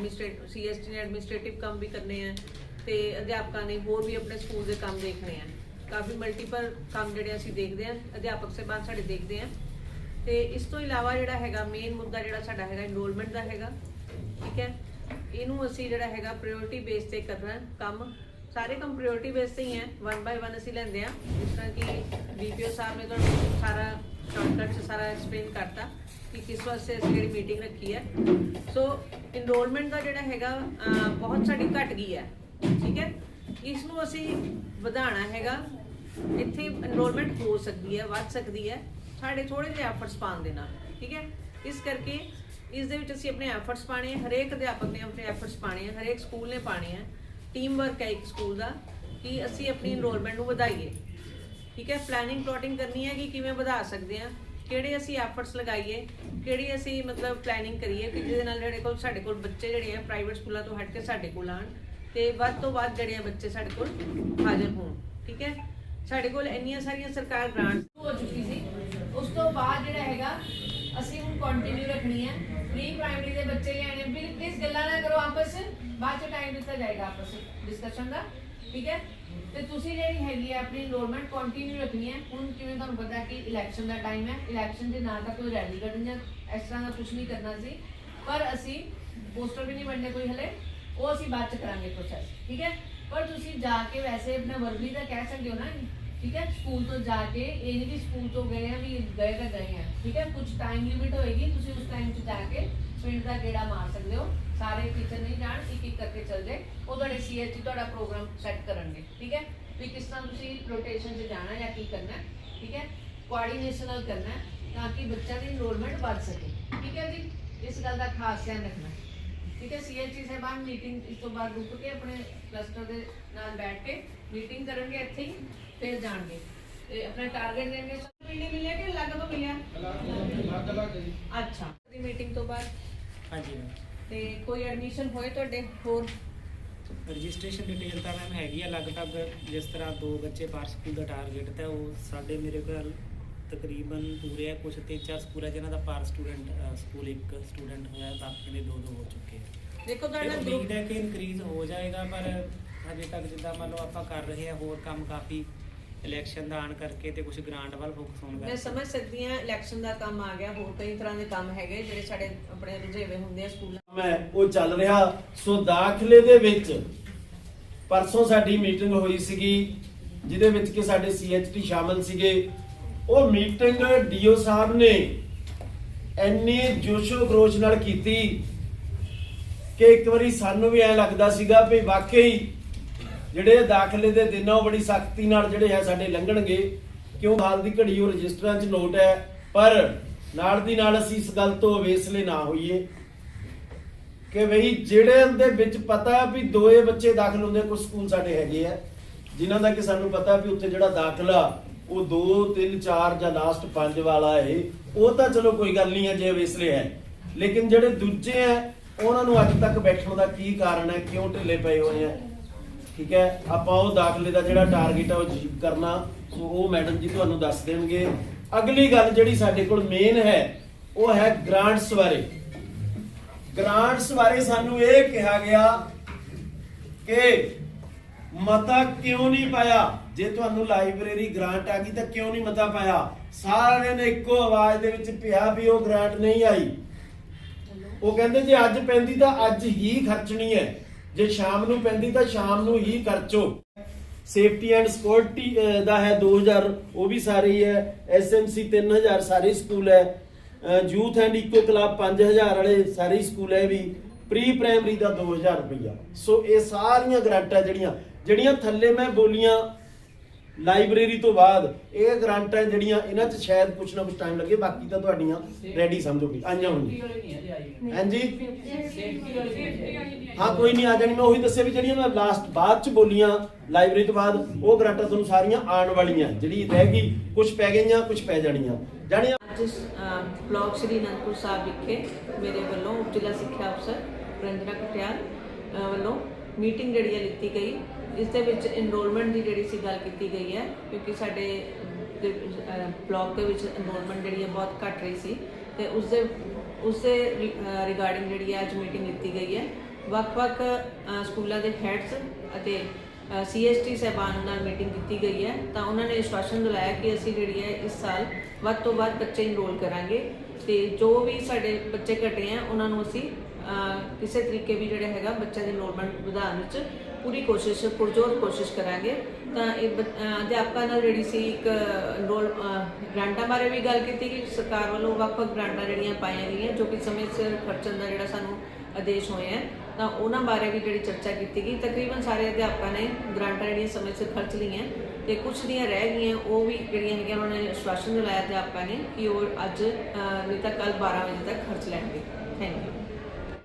Administrative CST ਨੇ administrative ਕੰਮ ਵੀ ਕਰਨੇ ਆ ਤੇ ਅਧਿਆਪਕਾਂ ਨੇ ਹੋਰ ਵੀ ਆਪਣੇ ਸਕੂਲ ਦੇ ਕੰਮ ਦੇਖਣੇ ਆ। ਕਾਫੀ ਮਲਟੀਪਲ ਕੰਮ ਜਿਹੜੇ ਅਸੀਂ ਦੇਖਦੇ ਆ, ਅਧਿਆਪਕ ਸਹਿਬਾਨ ਸਾਡੇ ਦੇਖਦੇ ਆ। ਤੇ ਇਸ ਤੋਂ ਇਲਾਵਾ ਜਿਹੜਾ ਹੈਗਾ ਮੇਨ ਮੁੱਦਾ ਜਿਹੜਾ ਸਾਡਾ ਹੈਗਾ ਇਨਰੋਲਮੈਂਟ ਦਾ ਹੈਗਾ, ਠੀਕ ਹੈ। ਇਹਨੂੰ ਅਸੀਂ ਜਿਹੜਾ ਹੈਗਾ ਪ੍ਰਾਇੋਰਟੀ ਬੇਸ ਤੇ ਕਰਨਾ ਕੰਮ ਸਾਰੇ ਕੰਮ ਬੇਸ ਤੇ ਹੀ ਹੈ। ਵਨ ਬਾਈ ਵਨ ਅਸੀਂ ਲੈਂਦੇ ਆ ਜਿਸ ਤਰ੍ਹਾਂ ਕਿ ਡੀਪੀਓ ਸਾਹਿਬ ਨੇ ਤੁਹਾਨੂੰ ਸਾਰਾ ਸ਼ਾਰਟਕਟ ਚ ਸਾਰਾ ਐਕਸਪਲੇਨ ਕਰਤਾ ਕਿ ਕਿਸ ਵਾਸਤੇ ਅਸੀਂ ਜਿਹੜੀ ਮੀਟਿੰਗ ਰੱਖੀ ਹੈ। ਸੋ ਇਨਰੋਲਮੈਂਟ ਦਾ ਜਿਹੜਾ ਹੈਗਾ ਬਹੁਤ ਸਾਡੀ ਘਟ ਗਈ ਹੈ। ਠੀਕ ਹੈ? ਇਸ ਨੂੰ ਅਸੀਂ ਵਧਾਉਣਾ ਹੈਗਾ। ਇੱਥੇ ਇਨਰੋਲਮੈਂਟ ਹੋ ਸਕਦੀ ਹੈ, ਵੱਧ ਸਕਦੀ ਹੈ। ਸਾਡੇ ਥੋੜੇ ਜਿਹੇ ਐਫਰਟਸ ਪਾਉਣ ਦੇ ਨਾਲ। ਠੀਕ ਹੈ? ਇਸ ਕਰਕੇ ਇਸ ਦੇ ਵਿੱਚ ਅਸੀਂ ਆਪਣੇ ਐਫਰਟਸ ਪਾਣੇ ਹਰੇਕ ਅਧਿਆਪਕ ਨੇ ਆਪਣੇ ਐਫਰਟਸ ਪਾਣੇ ਆ ਹਰੇਕ ਸਕੂਲ ਨੇ ਪਾਣੇ ਹੈ। ਟੀਮ ਵਰਕ ਹੈ ਇੱਕ ਸਕੂਲ ਦਾ, ਕਿ ਅਸੀਂ ਆਪਣੀ ਇਨਰੋਲਮੈਂਟ ਨੂੰ ਵਧਾਈਏ। ਠੀਕ ਹੈ? ਪਲੈਨਿੰਗ ਪਲੋਟਿੰਗ ਕਰਨੀ ਹੈ ਕਿ ਕਿਵੇਂ ਵਧਾ ਸਕਦੇ ਆ ਕਿਹੜੇ ਅਸੀਂ ਐਫਰਟਸ ਲਗਾਈਏ, ਕਿਹੜੀ ਅਸੀਂ ਮਤਲਬ ਪਲੈਨਿੰਗ ਕਰੀਏ ਕਿ ਜਿਹਦੇ ਨਾਲ ਜਿਹੜੇ ਕੋਲ ਸਾਡੇ ਕੋਲ ਬੱਚੇ ਜਿਹੜੇ ਆ ਪ੍ਰਾਈਵੇਟ ਸਕੂਲਾਂ ਤੋਂ ਹਟ ਕੇ ਸਾਡੇ ਕੋਲ ਆਣ ਤੇ ਵੱਧ ਤੋਂ ਵੱਧ ਜਿਹੜੇ ਆ ਬੱਚੇ ਸਾਡੇ ਕੋਲ ਹਾਜ਼ਰ ਹੋਣ। ਠੀਕ ਹੈ? ਸਾਡੇ ਕੋਲ ਇੰਨੀਆਂ ਸਾਰੀਆਂ ਸਰਕਾਰ ਗ੍ਰਾਂਟਸ ਹੋ ਚੁੱਕੀ ਸੀ। ਉਸ ਤੋਂ ਬਾਅਦ ਜਿਹੜਾ ਹੈਗਾ, ਅਸੀਂ ਹੁਣ ਕੰਟੀਨਿਊ ਰੱਖਣੀ ਹੈ। ਪ੍ਰੀ ਪ੍ਰਾਇਮਰੀ ਦੇ ਬੱਚੇ ਲਿਆਣੇ ਪਲੀਜ਼ ਗੱਲਾਂ ਨਾ ਕਰੋ ਬਾਅਦ ਚ ਟਾਈਮ ਦਿੱਤਾ ਜਾਏਗਾ ਆਪਸ ਵਿੱਚ ਡਿਸਕਸ਼ਨ ਦਾ, ਠੀਕ ਹੈ? ਤੇ ਤੁਸੀਂ ਜਿਹੜੀ ਹੈਗੀ ਹੈ ਆਪਣੀ ਇਨਰੋਲਮੈਂਟ ਕੰਟੀਨਿਊ ਰੱਖਣੀ ਹੈ, ਹੁਣ ਕਿਵੇਂ ਤੁਹਾਨੂੰ ਪਤਾ ਕਿ ਇਲੈਕਸ਼ਨ ਦਾ ਟਾਈਮ ਹੈ ਇਲੈਕਸ਼ਨ ਦੇ ਨਾਲ ਤਾਂ ਕੋਈ ਰੈਲੀ ਕੱਢਣੀ ਜਾਂ ਇਸ ਤਰ੍ਹਾਂ ਦਾ ਕੁਝ ਨਹੀਂ ਕਰਨਾ ਸੀ, ਪਰ ਅਸੀਂ ਪੋਸਟਰ ਵੀ ਨਹੀਂ ਬਣਨੇ ਕੋਈ ਹਲੇ, ਉਹ ਅਸੀਂ ਬਾਅਦ ਚ ਕਰਾਂਗੇ ਪ੍ਰੋਸੈਸ ਠੀਕ ਹੈ? ਪਰ ਤੁਸੀਂ ਜਾ ਕੇ ਵੈਸੇ ਆਪਣਾ ਵਰਬਲੀ ਦਾ ਕਹਿ ਸਕਦੇ ਹੋ ਨਾ ਠੀਕ ਹੈ? ਸਕੂਲ ਤੋਂ ਜਾ ਕੇ ਇਹ ਨਹੀਂ ਕਿ ਸਕੂਲ ਤੋਂ ਗਏ ਆ, ਵੀ ਗਏ ਤਾਂ ਗਏ ਆ, ਠੀਕ ਹੈ? ਕੁਝ ਟਾਈਮ ਲਿਮਿਟ ਹੋਏਗੀ, ਤੁਸੀਂ ਉਸ ਟਾਈਮ 'ਚ ਜਾ ਕੇ ਪਿੰਡ ਦਾ ਗੇੜਾ ਮਾਰ ਸਕਦੇ ਹੋ। ਸਾਰੇ ਟੀਚਰ ਨਹੀਂ ਜਾਣ, ਇੱਕ ਇੱਕ ਕਰਕੇ ਚੱਲ ਜਾਏ। ਉਹ ਤੁਹਾਡੇ ਸੀਐਚਜੀ ਤੁਹਾਡਾ ਪ੍ਰੋਗਰਾਮ ਸੈੱਟ ਕਰਨਗੇ, ਠੀਕ ਹੈ? ਵੀ ਕਿਸ ਤਰ੍ਹਾਂ ਤੁਸੀਂ ਰੋਟੇਸ਼ਨ 'ਚ ਜਾਣਾ ਜਾਂ ਕੀ ਕਰਨਾ, ਠੀਕ ਹੈ? ਕੋਆਰਡੀਨੇਸ਼ਨ ਕਰਨਾ, ਤਾਂ ਕਿ ਬੱਚਿਆਂ ਦੀ ਇਨਰੋਲਮੈਂਟ ਵੱਧ ਸਕੇ, ਠੀਕ ਹੈ ਜੀ? ਇਸ ਗੱਲ ਦਾ ਖਾਸ ਧਿਆਨ ਰੱਖਣਾ। ਠੀਕ ਹੈ ਸੀਐਚਜੀ ਸਾਹਿਬਾਨ ਮੀਟਿੰਗ ਇਸ ਤੋਂ ਬਾਅਦ ਰੁਕ ਕੇ ਆਪਣੇ ਕਲਸਟਰ ਦੇ ਨਾਲ ਬੈਠ ਕੇ ਮੀਟਿੰਗ ਕਰਨਗੇ ਇੱਥੇ ਹੀ ਫਿਰ ਜਾਣਗੇ। ਤੇ ਆਪਣਾ ਟਾਰਗੇਟ ਦੇਣਗੇ ਸਭ ਪਿੰਡੀ ਮਿਲਿਆ ਕਿ ਅਲੱਗ ਤੋਂ ਮਿਲਿਆ ਅੱਛਾ ਦੀ ਮੀਟਿੰਗ ਤੋਂ ਬਾਅਦ? ਹਾਂਜੀ। ਤੇ ਕੋਈ ਐਡਮਿਸ਼ਨ ਹੋਏ ਤੁਹਾਡੇ ਹੋਰ? ਰਜਿਸਟ੍ਰੇਸ਼ਨ ਡਿਟੇਲ ਤਾਂ ਮੈਮ ਹੈਗੀ ਆ ਲਗਭਗ ਜਿਸ ਤਰ੍ਹਾਂ ਦੋ ਬੱਚੇ ਪਰ ਸਕੂਲ ਦਾ ਟਾਰਗੇਟ ਤਾਂ ਉਹ ਸਾਡੇ ਮੇਰੇ ਕੋਲ ਤਕਰੀਬਨ ਪੂਰੇ ਆ ਕੁਝ ਤੇ ਚਾਰ ਸਕੂਲ ਹੈ ਜਿਨ੍ਹਾਂ ਦਾ ਪਰ ਸਟੂਡੈਂਟ ਸਕੂਲ ਇੱਕ ਸਟੂਡੈਂਟ ਹੋਇਆ ਬਾਕੀ ਦੇ ਦੋ ਦੋ ਹੋ ਚੁੱਕੇ ਆ। ਦੇਖੋ ਤੁਹਾਡਾ ਉਮੀਦ ਹੈ ਕਿ ਇਨਕਰੀਜ਼ ਹੋ ਜਾਏਗਾ ਪਰ ਹਜੇ ਤੱਕ ਜਿੱਦਾਂ ਮੰਨ ਲਓ ਆਪਾਂ ਕਰ ਰਹੇ ਆ ਹੋਰ ਕੰਮ ਕਾਫੀ ਇਲੈਕਸ਼ਨ ਦਾ ਆਣ ਕਰਕੇ ਤੇ ਕੁਝ ਗ੍ਰਾਂਟ ਵੱਲ ਫੋਕਸ ਹੋਣ ਮੈਂ ਕਰਕੇ। ਸਮਝ ਸਕਦੀ ਹਾਂ ਇਲੈਕਸ਼ਨ ਦਾ ਕੰਮ ਆ ਗਿਆ ਹੋਰ ਕਈ ਤਰ੍ਹਾਂ ਦੇ ਕੰਮ ਹੈਗੇ ਜਿਹੜੇ ਸਾਡੇ ਆਪਣੇ ਰੁਝੇਵੇ ਹੁੰਦੇ ਆ ਸਕੂਲਾਂ ਮੈਂ ਉਹ ਚੱਲ ਰਿਹਾ। ਸੋ ਦਾਖਲੇ ਦੇ ਵਿੱਚ ਪਰਸੋਂ ਸਾਡੀ ਮੀਟਿੰਗ ਹੋਈ ਸੀਗੀ ਜਿਹਦੇ ਵਿੱਚ ਕਿ ਸਾਡੇ ਸੀਐਚਟੀ ਸ਼ਾਮਲ ਸੀਗੇ। ਉਹ ਮੀਟਿੰਗ ਡੀਓ ਸਾਹਿਬ ਨੇ ਇੰਨੀ ਜੋਸ਼ੋ ਖਰੋਸ਼ ਨਾਲ ਕੀਤੀ ਕਿ ਇੱਕ ਵਾਰੀ ਸਾਨੂੰ ਵੀ ਐ ਲੱਗਦਾ ਸੀਗਾ ਵੀ ਵਾਕਈ ਜਿਹੜੇ ਦਾਖਲੇ ਦੇ ਦਿਨ ਉਹ ਬੜੀ ਸਖਤੀ ਨਾਲ ਜਿਹੜੇ ਹੈ ਸਾਡੇ ਲੰਘਣਗੇ। ਕਿਉਂ? ਹਾਲ ਦੀ ਘੜੀ ਉਹ ਰਜਿਸਟਰਾਂ 'ਚ ਨੋਟ ਹੈ ਪਰ ਨਾਲ ਦੀ ਨਾਲ ਅਸੀਂ ਇਸ ਗੱਲ ਤੋਂ ਅਵੇਸਲੇ ਨਾ ਹੋਈਏ ਕਿ ਬਈ ਜਿਹੜੇ ਦੇ ਵਿੱਚ ਪਤਾ ਵੀ ਦੋਏ ਬੱਚੇ ਦਾਖਲ ਹੁੰਦੇ ਆ, ਕੁਝ ਸਕੂਲ ਸਾਡੇ ਹੈਗੇ ਆ ਜਿਨ੍ਹਾਂ ਦਾ ਕਿ ਸਾਨੂੰ ਪਤਾ ਵੀ ਉੱਥੇ ਜਿਹੜਾ ਦਾਖਲਾ ਉਹ 2 3 4 ਜਾਂ ਲਾਸਟ 5 ਵਾਲਾ ਹੈ ਉਹ ਤਾਂ ਚਲੋ ਕੋਈ ਗੱਲ ਨਹੀਂ ਹੈ ਜੇ ਅਵੇਸਲੇ ਹੈ। ਲੇਕਿਨ ਜਿਹੜੇ ਦੂਜੇ ਆ, ਉਹਨਾਂ ਨੂੰ ਅੱਜ ਤੱਕ ਬੈਠਣ ਦਾ ਕੀ ਕਾਰਨ ਹੈ? ਕਿਉਂ ਢਿੱਲੇ ਪਏ ਹੋਏ ਆ? ਠੀਕ ਹੈ? ਆਪਾਂ ਉਹ ਦਾਖਲੇ ਦਾ ਜਿਹੜਾ ਟਾਰਗੇਟ ਹੈ ਉਹ ਅਚੀਵ ਕਰਨਾ ਸੋ ਉਹ ਮੈਡਮ ਜੀ ਤੁਹਾਨੂੰ ਦੱਸ ਦੇਣਗੇ। ਅਗਲੀ ਗੱਲ ਜਿਹੜੀ ਸਾਡੇ ਕੋਲ ਮੇਨ ਹੈ, ਉਹ ਹੈ ਗ੍ਰਾਂਟਸ ਬਾਰੇ। ਗ੍ਰਾਂਟਸ ਬਾਰੇ ਸਾਨੂੰ ਇਹ ਕਿਹਾ ਗਿਆ ਕਿ ਮਤਾ ਕਿਉਂ ਨਹੀਂ ਪਾਇਆ? ਜੇ ਤੁਹਾਨੂੰ ਲਾਇਬ੍ਰੇਰੀ ਗ੍ਰਾਂਟ ਆ ਗਈ ਤਾਂ ਕਿਉਂ ਨਹੀਂ ਮਤਾ ਪਾਇਆ? ਸਾਰਿਆਂ ਨੇ ਇੱਕੋ ਆਵਾਜ਼ ਦੇ ਵਿੱਚ ਕਿਹਾ ਵੀ ਉਹ ਗ੍ਰਾਂਟ ਨਹੀਂ ਆਈ। ਉਹ ਕਹਿੰਦੇ ਜੇ ਅੱਜ ਪੈਂਦੀ ਤਾਂ ਅੱਜ ਹੀ ਖਰਚਣੀ ਹੈ। ਜੇ ਸ਼ਾਮ ਨੂੰ ਪੈਂਦੀ ਤਾਂ ਸ਼ਾਮ ਨੂੰ ਹੀ ਖਰਚੋ। ਸੇਫਟੀ ਐਂਡ ਸਿਕਿਉਰਿਟੀ ਦਾ ਹੈ 2000 ਉਹ ਵੀ ਸਾਰੇ ਹੀ। ਹੈ ਐਸਐਮਸੀ 3000 ਸਾਰੇ ਸਕੂਲ ਹੈ। ਯੂਥ ਐਂਡ ਇਕੋ ਕਲੱਬ 5000 ਵਾਲੇ ਸਾਰੇ ਸਕੂਲ ਹੈ ਵੀ। ਪ੍ਰੀ ਪ੍ਰਾਇਮਰੀ ਦਾ 2000 ਰੁਪਈਆ। ਸੋ ਇਹ ਸਾਰੀਆਂ ਗ੍ਰਾਂਟਾਂ ਜਿਹੜੀਆਂ ਜਿਹੜੀਆਂ ਥੱਲੇ ਮੈਂ ਬੋਲੀਆਂ ਲਾਇਬ੍ਰੇਰੀ ਤੋਂ ਬਾਅਦ ਇਹ ਗ੍ਰਾਂਟਾਂ ਜਿਹੜੀਆਂ ਇਹਨਾਂ 'ਚ ਸ਼ਾਇਦ ਕੁਝ ਨਾ ਕੁਝ ਟਾਈਮ ਲੱਗੇ ਬਾਕੀ ਤਾਂ ਤੁਹਾਡੀਆਂ ਰੈਡੀ ਸਮਝੋਗੇ ਆਈਆਂ ਹੋਣਗੀਆਂ। ਹਾਂਜੀ ਹਾਂ ਕੋਈ ਨਹੀਂ ਆ ਜਾਣੀ ਮੈਂ ਉਹੀ ਦੱਸਿਆ ਵੀ ਜਿਹੜੀਆਂ ਮੈਂ ਲਾਸਟ ਬਾਅਦ 'ਚ ਬੋਲੀਆਂ ਲਾਇਬ੍ਰੇਰੀ ਤੋਂ ਬਾਅਦ ਉਹ ਗ੍ਰਾਂਟਾਂ ਤੁਹਾਨੂੰ ਸਾਰੀਆਂ ਆਉਣ ਵਾਲੀਆਂ ਜਿਹੜੀ ਰਹਿ ਗਈ ਕੁਝ ਪੈ ਗਈਆਂ ਕੁਝ ਪੈ ਜਾਣੀਆਂ। ਇਸ, ਅਹ, ਬਲਾਕ ਸ੍ਰੀ ਅਨੰਦਪੁਰ ਸਾਹਿਬ ਵਿਖੇ ਮੇਰੇ ਵੱਲੋਂ ਉਪ ਜ਼ਿਲ੍ਹਾ ਸਿੱਖਿਆ ਅਫਸਰ ਰੰਜਨਾ ਕਟਿਆਲ ਵੱਲੋਂ ਮੀਟਿੰਗ ਜਿਹੜੀ ਹੈ ਲਿੱਤੀ ਗਈ ਜਿਸ ਦੇ ਵਿੱਚ ਇਨਰੋਲਮੈਂਟ ਦੀ ਜਿਹੜੀ ਸੀ ਗੱਲ ਕੀਤੀ ਗਈ ਹੈ ਕਿਉਂਕਿ ਸਾਡੇ ਦੇ, ਬਲਾਕ ਦੇ ਵਿੱਚ ਇਨਰੋਲਮੈਂਟ ਜਿਹੜੀ ਹੈ ਬਹੁਤ ਘਟ ਰਹੀ ਸੀ ਤੇ ਉਸ ਦੇ ਉਸ ਦੇ ਰਿਗਾਰਡਿੰਗ ਜਿਹੜੀ ਹੈ ਅੱਜ ਮੀਟਿੰਗ ਲਿੱਤੀ ਗਈ ਹੈ। ਵੱਖ-ਵੱਖ ਸਕੂਲਾਂ ਦੇ ਹੈਡਸ ਅਤੇ ਸੀਐਸਟੀ ਸਹਿਬਾਨ ਨਾਲ ਮੀਟਿੰਗ ਕੀਤੀ ਗਈ ਹੈ। ਤਾਂ ਉਹਨਾਂ ਨੇ ਆਸ਼ਵਾਸਨ ਦਿਲਾਇਆ ਕਿ ਅਸੀਂ ਜਿਹੜੀ ਹੈ ਇਸ ਸਾਲ ਵੱਧ ਤੋਂ ਵੱਧ ਬੱਚੇ ਇਨਰੋਲ ਕਰਾਂਗੇ। ਤੇ ਜੋ ਵੀ ਸਾਡੇ ਬੱਚੇ ਘਟੇ ਆ, ਉਹਨਾਂ ਨੂੰ ਅਸੀਂ ਕਿਸੇ ਤਰੀਕੇ ਵੀ ਜਿਹੜਾ ਹੈਗਾ ਬੱਚਿਆਂ ਦੀ ਇਨਰੋਲਮੈਂਟ ਵਧਾਉਣ ਵਿੱਚ ਪੂਰੀ ਕੋਸ਼ਿਸ਼, ਪੁਰਜੋਰ ਕੋਸ਼ਿਸ਼ ਕਰਾਂਗੇ। ਤਾਂ ਇਹ ਬ- ਅਧਿਆਪਕਾਂ ਨਾਲ ਜਿਹੜੀ ਸੀ ਇੱਕ ਇਨਰੋਲ ਗ੍ਰਾਂਟਾਂ ਬਾਰੇ ਵੀ ਗੱਲ ਕੀਤੀ ਕਿ ਸਰਕਾਰ ਵੱਲੋਂ ਵੱਖ-ਵੱਖ ਗ੍ਰਾਂਟਾਂ ਜਿਹੜੀਆਂ ਪਾਈਆਂ ਗਈਆਂ, ਜੋ ਕਿ ਸਮੇਂ ਸਿਰ ਖਰਚਣ ਦਾ ਜਿਹੜਾ ਸਾਨੂੰ ਆਦੇਸ਼ ਹੋਇਆ ਤਾਂ ਉਹਨਾਂ ਬਾਰੇ ਵੀ ਜਿਹੜੀ ਚਰਚਾ ਕੀਤੀ ਗਈ, ਤਕਰੀਬਨ ਸਾਰੇ ਅਧਿਆਪਕਾਂ ਨੇ ਗ੍ਰਾਂਟਾਂ ਜਿਹੜੀਆਂ ਸਮੇਂ ਸਿਰ ਖਰਚ ਲਈਆਂ ਤੇ ਕੁਝ ਦੀਆਂ ਰਹਿ ਗਈਆਂ, ਉਹ ਵੀ ਜਿਹੜੀਆਂ ਹੈਗੀਆਂ ਉਹਨਾਂ ਨੇ ਆਸ਼ਵਾਸਨ ਦਿਲਾਇਆ ਅਧਿਆਪਕਾਂ ਨੇ ਕਿ ਉਹ ਅੱਜ ਨਹੀਂ ਤਾਂ ਕੱਲ 12 ਵਜੇ ਤੱਕ ਖਰਚ ਲੈਣਗੇ। Thank you